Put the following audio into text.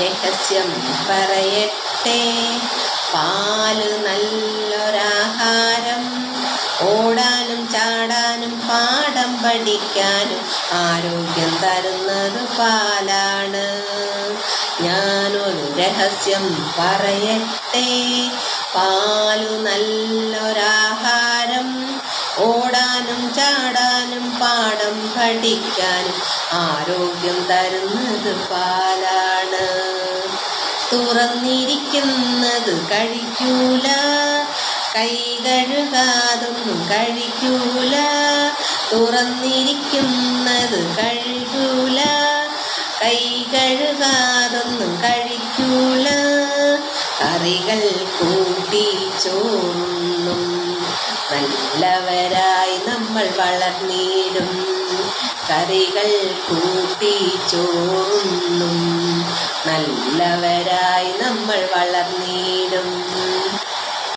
രഹസ്യം പറയട്ടെ. പാൽ നല്ലൊരാഹാരം. ഓടാനും ചാടാനും പാടം പഠിക്കാനും ആരോഗ്യം തരുന്നത് പാലാണ്. ഞാനൊരു രഹസ്യം പറയട്ടെ. പാലു നല്ലൊരാഹാരം. ഓടാനും ചാടാനും പാടം പഠിക്കാനും ആരോഗ്യം തരുന്നത് പാലാണ് തുറന്നിരിക്കുന്നത് കഴിക്കൂല. കൈ കഴുകാതൊന്നും കഴിക്കൂല. തുറന്നിരിക്കുന്നത് കഴിക്കൂല. കൈ കഴുകാതൊന്നും കഴിക്കൂല. കറികൾ കൂട്ടി ചോന്നും നല്ലവരായി നമ്മൾ വളർന്നിടും. കറികൾ കൂട്ടി ചോറുണ്ണും. നല്ലവരായി നമ്മൾ വളർന്നിടും.